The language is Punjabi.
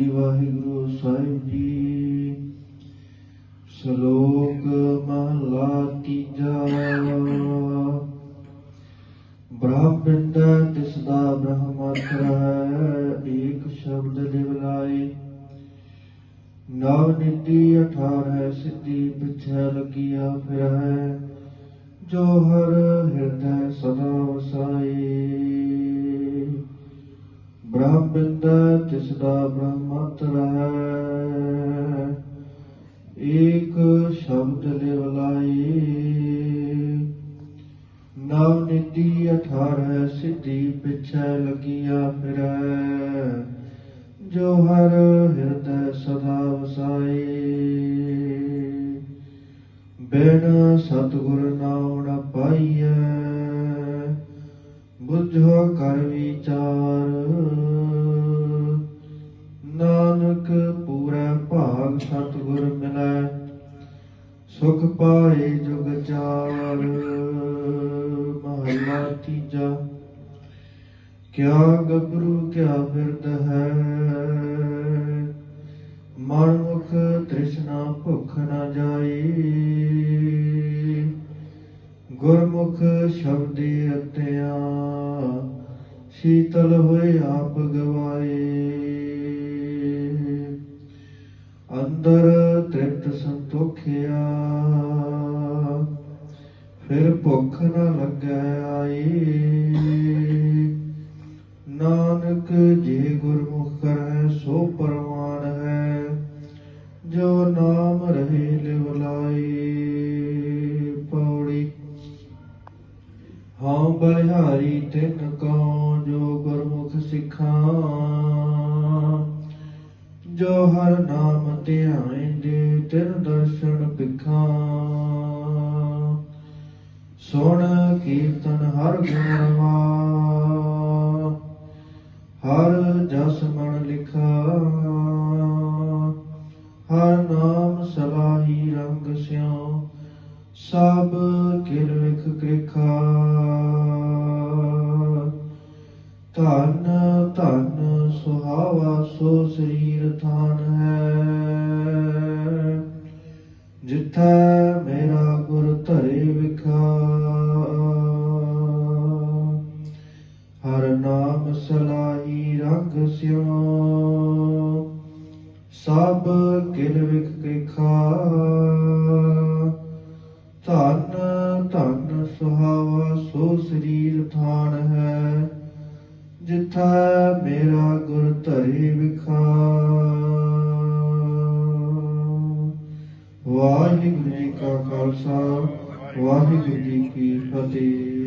ਸ੍ਰੀ ਵਾਹਿਗੁਰੂ ਸਾਹਿਬ ਜੀ। ਸ਼ਲੋਕ ਮਹਲਾ ਤੀਜਾ। ਬ੍ਰਹਮਿੰਦ ਤਿਸ ਦਾ ਬ੍ਰਹਮਤਰ ਹੈ, ਏਕ ਸ਼ਬਦ ਲਿਵਲਾਏ ਨਵ ਨਿਧੀ ਅਠਾਰ ਹੈ, ਸਿੱਧੀ ਪਿਛੈ ਲਗੀਆ ਫਿਰ। ਹੈ ਜੋ ਹਰ ਹਿਰਦੈ ਬ੍ਰਹਮਿੰਦ ਤਿਸ ਦਾ ਬ੍ਰਹਮਤਰ ਹੈ। ਏਕ ਸ਼ਬਦ ਲਿਵਲਾਈ ਨਵ ਨਿਧੀ ਅਠਾਰ ਸਿੱਧੀ ਪਿਛੈ ਲਗੀਆ ਫਿਰੈ। ਜੋ ਹਰ ਹਿਰਦੈ ਸਦਾ ਵਸਾਏ ਬਿਨ ਸਤਿਗੁਰ ਨਾਮ ਨ ਪਾਈਐ ਬੁੱਝੋ ਕਰ ਵਿਚਾਰ। ਨਾਨਕ ਪੂਰਾ ਭਾਗ ਸਤਿਗੁਰ ਮਿਲੈ, ਸੁਖ ਪਾਏ ਜੁਗ ਚਾਰ। ਮਹਲਾ ਤੀਜਾ, ਕਿਆ ਗੱਭਰੂ ਕਿਆ ਬਿਰਦ ਹੈ। ਮਨ ਮੁਖ ਤ੍ਰਿਸ਼ਨਾ ਭੁੱਖ ਨਾ ਜਾਈ। ਗੁਰਮੁਖ ਸ਼ਬਦੀ ਰਤਿਆ ਸ਼ੀਤਲ ਹੋਏ ਆਪ ਗਵਾਏ। ਅੰਦਰ ਤ੍ਰਿਪਤ ਸੰਤੋਖਿਆ, ਫਿਰ ਭੁੱਖ ਨਾ ਲੱਗੈ ਆਈ। ਨਾਨਕ ਜੇ ਗੁਰਮੁਖ ਕਰੈ, ਸੋ ਪਰਮਾਨ ਹੈ, ਜੋ ਨਾਮ ਰਹੇ ਲਿਵ ਲਾਈ। ਹਾਂ ਬਲਿਹਾਰੀ ਤਿਨ ਕਉ ਜੋ ਗੁਰਮੁਖ ਸਿੱਖਾਂ। ਜੋ ਹਰ ਨਾਮ ਧਿਆਇਂਦੇ ਤਿਨ ਦਰਸ਼ਨ ਪਿਖਾਂ ਸੁਣ ਕੀਰਤਨ ਹਰ ਗੁਣ ਰਵਾ। ਹਰ ਜਸ ਮਨ ਲਿਖਾ। ਹਰ ਨਾਮ ਸਲਾਹੀ ਰੰਗ ਸਿਉ। ਸਭ ਕਿਰ ਵਿਖ ਕ੍ਰਿਖਾ। ਸੋ ਸਰੀਰ ਥਾਨ ਹੈ। ਜਿੱਥੈ ਮੇਰਾ ਗੁਰ ਧਰੇ ਵਿਖਾ ਹਰ ਨਾਮ ਸਲਾਈ ਰੰਗ ਸਿਉ। ਸਭ ਕਿਲ ਵਿਖ ਕੇ ਖਾ ਧਨ ਧਨ ਸੁਹਾਵਾ ਸੋ ਸਰੀਰ ਥਾਨ ਹੈ। ਜਿਥੈ ਮੇਰਾ ਗੁਰ ਧਰੇ ਵਿਖਾ। ਵਾਹਿਗੁਰੂ ਜੀ ਕਾ ਖਾਲਸਾ ਵਾਹਿਗੁਰੂ ਜੀ ਕੀ ਫਤਿਹ।